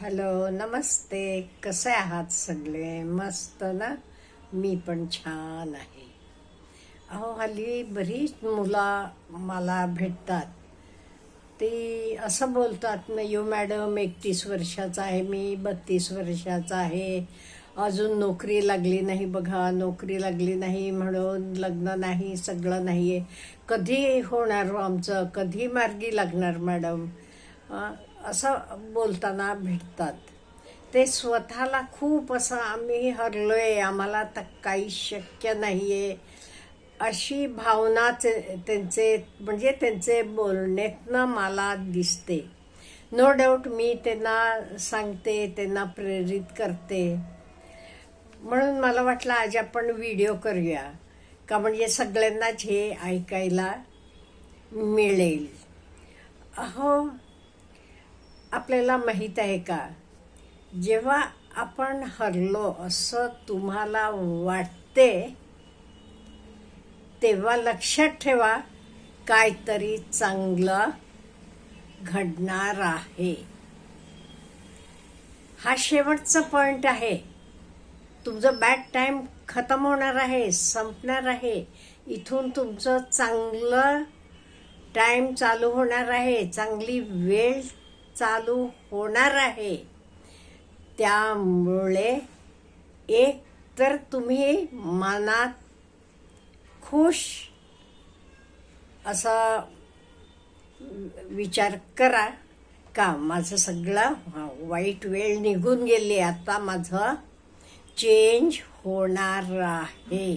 Hello नमस्ते. कसे आहात सगळे? मस्त ना? मी पण छान आहे. अहो हल्ली बरीच मुलं मला भेटतात. ती असं बोलतात मयू मॅडम एकतीस वर्षाचा आहे मी बत्तीस वर्षाचा आहे. अजून नोकरी लागली नाही बघा नोकरी लागली नाही म्हणून लग्न नाही सगळं नाही आहे कधी होणार हो आमचं? कधी मार्गी लागणार मॅडम? असं बोलताना भेटतात. ते स्वतःला खूप असं आम्ही हरलो आहे आम्हाला तर काही शक्य नाही आहे अशी भावना त्यांचे म्हणजे त्यांचे बोलण्यातनं मला दिसते. नो डाऊट मी त्यांना सांगते त्यांना प्रेरित करते. म्हणून मला वाटलं आज आपण व्हिडिओ करूया का म्हणजे सगळ्यांनाच हे ऐकायला मिळेल. अहो आपल्याला माहीत आहे का? जेव्हा आपण हरलो असं तुम्हाला वाटते तेव्हा लक्षात ठेवा काहीतरी चांगलं घडणार आहे. हा शेवटचा पॉईंट आहे. तुमचं बॅड टाईम खतम होणार आहे संपणार आहे. इथून तुमचं चांगलं टाईम चालू होणार आहे. चांगली वेळ चालू होणार आहे. त्यामुळे एक तर तुम्ही मनात खुश असा विचार करा. का माझं सगळं वाईट वेळ निघून गेली आता माझं चेंज होणार आहे.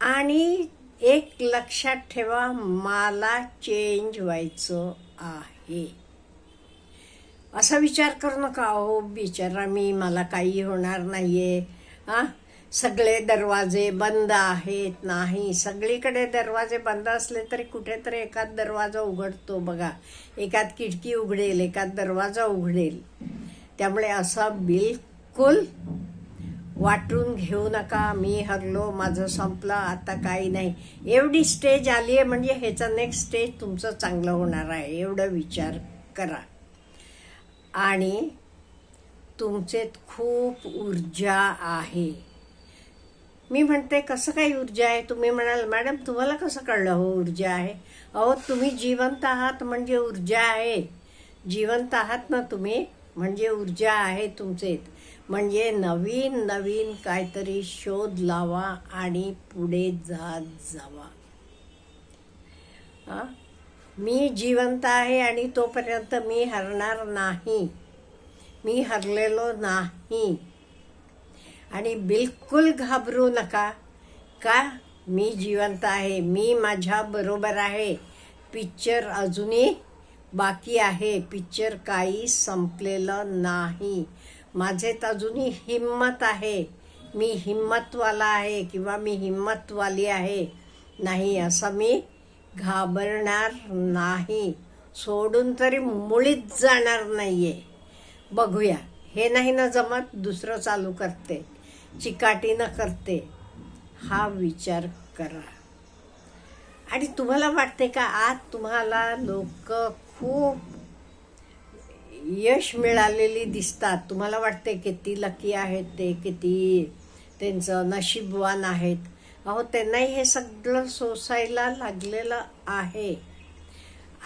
आणि एक लक्षात ठेवा मला चेंज व्हायचं आहे. असा विचार करू नका हो बिचारा मी मला काही होणार नाही आहे हां? सगळे दरवाजे बंद आहेत. नाही सगळीकडे दरवाजे बंद असले तरी कुठेतरी एखाद दरवाजा उघडतो बघा. एखाद खिडकी उघडेल एखाद दरवाजा उघडेल. त्यामुळे असं बिलकुल वाटून घेऊ नका मी हरलो माझं संपलं आता काही नाही. एवढी स्टेज आली आहे म्हणजे ह्याचा नेक्स्ट स्टेज तुमचं चांगलं होणार आहे एवढं विचार करा. आणि तुमचे खूप ऊर्जा आहे. मी म्हणते कसं काही ऊर्जा आहे? तुम्ही म्हणाल मॅडम तुम्हाला कसं कळलं हो ऊर्जा आहे? अहो तुम्ही जिवंत आहात म्हणजे ऊर्जा आहे. जिवंत आहात ना तुम्ही म्हणजे ऊर्जा आहे तुमचेत. म्हणजे नवीन नवीन काहीतरी शोध लावा आणि पुढे जात जावा. मी जिवंत आहे आणि तोपर्यंत मी हरणार नाही. मी हरलेलो नाही. आणि बिलकुल घाबरू नका. का? मी जिवंत आहे. मी माझ्या बरोबर आहे. पिक्चर अजूनही बाकी आहे. पिक्चर काही संपलेलं नाही. माझेत अजूनही हिम्मत आहे. मी हिम्मतवाला आहे किंवा मी हिम्मतवाली आहे. नाही असं मी घाबरणार नाही. सोडून तरी मुळीच जाणार नाही आहे बघूया. हे नाही ना जमत दुसरं चालू करते. चिकाटीनं करते. हा विचार करा. आणि तुम्हाला वाटते का आज तुम्हाला लोक खूप यश मिळालेली दिसतात. तुम्हाला वाटते किती लकी आहेत ते किती त्यांचं नशीबवान आहेत. अहो त्यांनाही हे सगळं सोसायला लागलेलं आहे.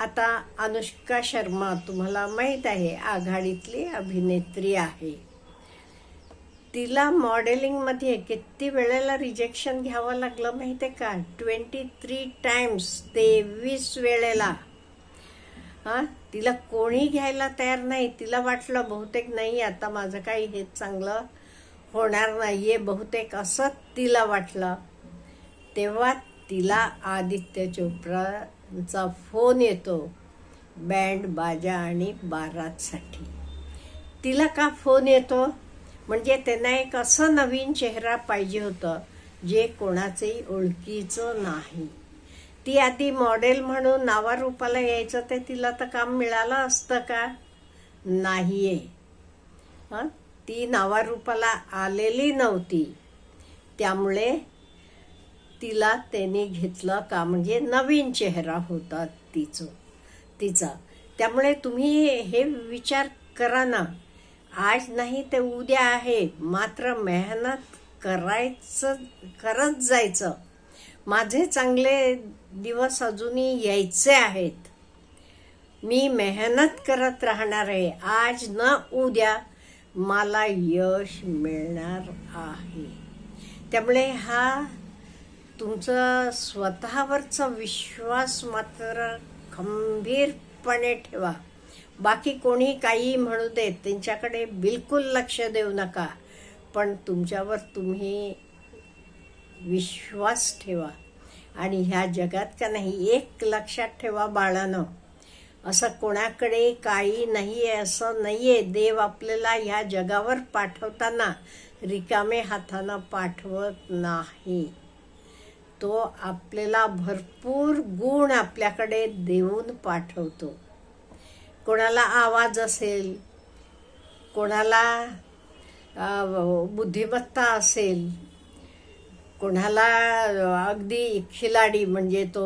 आता अनुष्का शर्मा तुम्हाला माहीत आहे आघाडीतली अभिनेत्री आहे. तिला मॉडेलिंगमध्ये किती वेळेला रिजेक्शन घ्यावं लागलं माहिती आहे का? ट्वेंटी थ्री टाइम्स तेवीस वेळेला. हां? तिला कोणी घ्यायला तयार नाही. तिला वाटलं बहुतेक नाही आता माझं काही हेच चांगलं होणार नाही आहे बहुतेक असं तिला वाटलं. तेव्हा तिला आदित्य चोप्राचा फोन येतो बँड बाजा आणि बारातसाठी. तिला का फोन येतो? म्हणजे त्यांना एक असं नवीन चेहरा पाहिजे होतं जे कोणाचंही ओळखीचं नाही. ती आधी मॉडेल म्हणून नावारूपाला यायचं ते तिला तर काम मिळालं असतं का? नाहीये. हं? ती नावारूपाला आलेली नव्हती. त्यामुळे तिला त्यांनी घेतलं का म्हणजे नवीन चेहरा होता तिचं तिचा. त्यामुळे तुम्ही हे विचार करा ना. आज नाही ते उद्या आहे. मात्र मेहनत करायचं करत जायचं. माझे चांगले दिवस अजूनही यायचे आहेत. मी मेहनत करत राहणार आहे. आज न उद्या मला यश मिळणार आहे. त्यामुळे हा तुमचा स्वतःवरचा विश्वास मात्र खंबीरपणे ठेवा. बाकी कोणी काही म्हणू देत त्यांच्याकडे बिलकुल लक्ष देऊ नका. पण तुमच्यावर तुम्ही विश्वास ठेवा. आणि ह्या जगात का नाही एक लक्षात ठेवा बाळानं. असं कोणाकडे काही नाही आहे असं नाही आहे देव आपल्याला ह्या जगावर पाठवताना रिकामे हातानं पाठवत नाही. तो आपल्याला भरपूर गुण आपल्याकडे देऊन पाठवतो. कोणाला आवाज असेल कोणाला बुद्धिमत्ता असेल कोणाला अगदी खिलाडी म्हणजे तो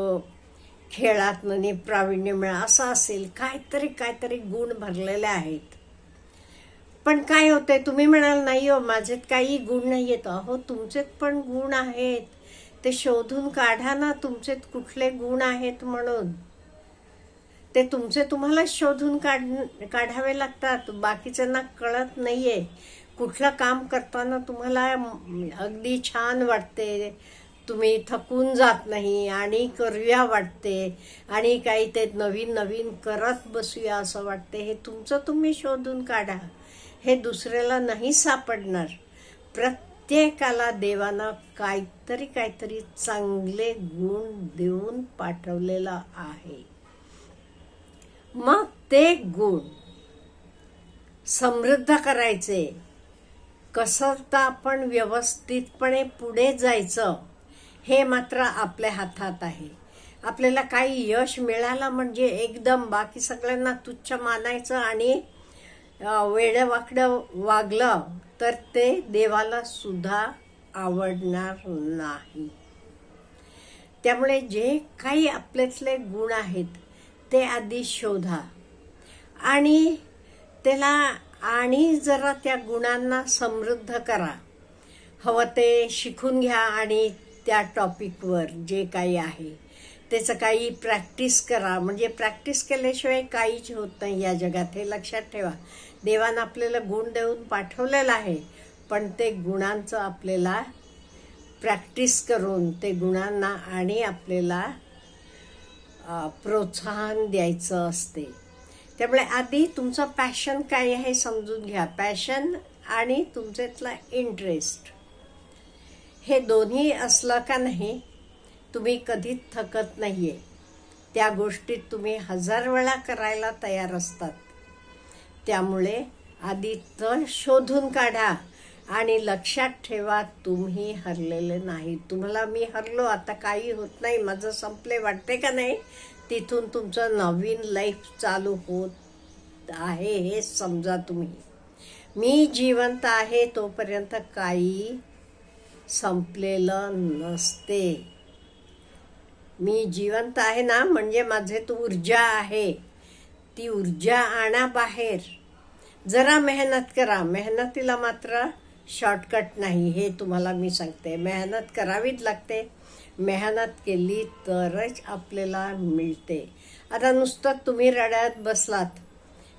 खेळात म्हणे प्रावीण्य मिळा असं असेल काहीतरी काहीतरी गुण भरलेले आहेत. पण काय होतंय तुम्ही म्हणाल नाही हो माझ्यात काही गुण नाही आहेत अहो तुमचेत पण गुण आहेत. ते शोधून काढा ना तुमचेत कुठले गुण आहेत म्हणून. ते तुमचे तुम्हाला शोधून काढ काढावे लागतात. बाकीच्यांना कळत नाहीये. कुठलं काम करताना तुम्हाला अगदी छान वाटते. तुम्ही थकून जात नाही आणि करूया वाटते आणि काही ते नवीन नवीन करत बसूया असं वाटते. हे तुमचं तुम्ही शोधून काढा. हे दुसऱ्याला नाही सापडणार. प्रत्येकाला देवानं काहीतरी काहीतरी चांगले गुण देऊन पाठवलेलं आहे. मग ते गुण समृद्ध करायचे. कसं तर आपण व्यवस्थितपणे पुढे जायचं हे मात्र आपल्या हातात आहे. आपल्याला काही यश मिळालं म्हणजे एकदम बाकी सगळ्यांना तुच्छ मानायचं आणि वेडंवाकडं वागलं तर ते देवाला सुद्धा आवडणार नाही. त्यामुळे जे काही आपल्यातले गुण आहेत ते आधी शोधा. आणि त्याला आणि जरा त्या गुणांना समृद्ध करा. हवं ते शिकून घ्या आणि त्या टॉपिकवर जे काही आहे त्याचं काही प्रॅक्टिस करा. म्हणजे प्रॅक्टिस केल्याशिवाय काहीच होत नाही या जगात. हे लक्षात ठेवा. देवानं आपल्याला गुण देऊन पाठवलेलं आहे पण ते गुणांचं आपल्याला प्रॅक्टिस करून ते गुणांना आणि आपल्याला प्रोत्साहन द्यायचं असते. त्यामुळे आधी तुमचं पॅशन काय आहे समजून घ्या. पॅशन आणि तुमच्यातला इंटरेस्ट हे दोन्ही असलं का नाही तुम्ही कधीच थकत नाही आहे त्या गोष्टीत तुम्ही हजार वेळा करायला तयार असतात. त्यामुळे आधी तर शोधून काढा आणि लक्षात ठेवा तुम्ही हरलेले नाही. तुम्हाला मी हरलो आता काही होत नाही माझं संपले वाटते का नाही? तिथून तुमचं नवीन लाईफ चालू होत आहे हे समजा तुम्ही. मी जिवंत आहे तोपर्यंत काही संपलेलं नसते. मी जिवंत आहे ना म्हणजे माझे तू ऊर्जा आहे. ती ऊर्जा आणा बाहेर. जरा मेहनत करा. मेहनतीला मात्र शॉर्टकट नाही हे तुम्हाला मी सांगते. मेहनत करावीच लागते. मेहनत केली तरच आपल्याला मिळते. आता नुसतं तुम्ही रड्यात बसलात.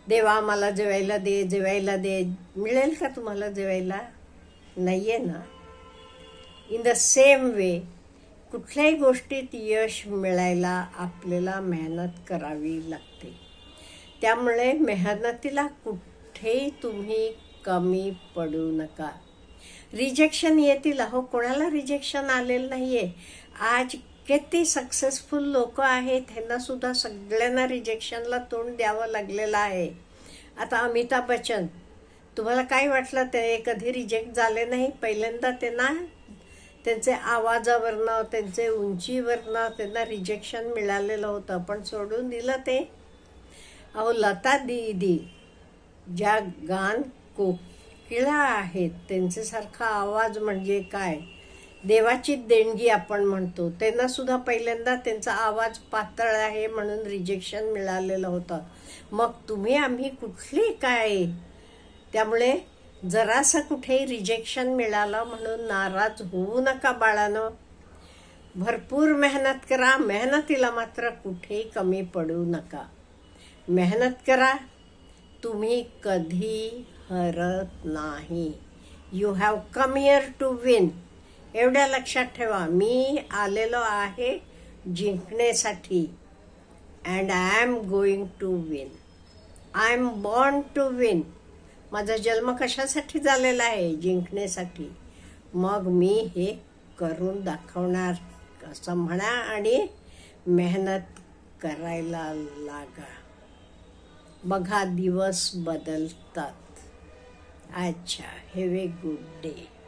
देवा मला जेवायला दे जेवायला दे. मिळेल का तुम्हाला जेवायला? नाही आहे ना. इन द सेम वे कुठल्याही गोष्टीत यश मिळायला आपल्याला मेहनत करावी लागते. त्यामुळे मेहनतीला कुठेही तुम्ही कमी पडू नका. रिजेक्शन येतील. अहो कोणाला रिजेक्शन आलेलं नाही आहे आज किती सक्सेसफुल लोक आहेत ह्यांनासुद्धा सगळ्यांना रिजेक्शनला तोंड द्यावं लागलेलं आहे. आता अमिताभ बच्चन तुम्हाला काय वाटलं? ते कधी रिजेक्ट झाले नाही? पहिल्यांदा त्यांना त्यांचे आवाजावरनं त्यांचे उंचीवरनं त्यांना रिजेक्शन मिळालेलं होतं. पण सोडून दिलं ते. अहो लता दीदी ज्या गान कोकिळा आहेत त्यांच्यासारखा आवाज म्हणजे काय? देवाची देणगी आपण म्हणतो. त्यांना सुद्धा पहिल्यांदा त्यांचा आवाज पातळ आहे म्हणून रिजेक्शन मिळालेलं होतं. मग तुम्ही आम्ही कुठली काय त्यामुळे जरासं कुठेही रिजेक्शन मिळालं म्हणून नाराज होऊ नका बाळानं. भरपूर मेहनत करा मेहनतीला मात्र कुठेही कमी पडू नका. मेहनत करा तुम्ही कधी हरत नाही. You have come here to win एवढ्या लक्षात ठेवा. मी आलेलो आहे जिंकण्यासाठी. And I am going to win I am born to win माझा जन्म कशासाठी झालेला आहे? जिंकण्यासाठी. मग मी हे करून दाखवणार असं म्हणा आणि मेहनत करायला लागा. बघा दिवस बदलतात. अच्छा हॅव ए गुड डे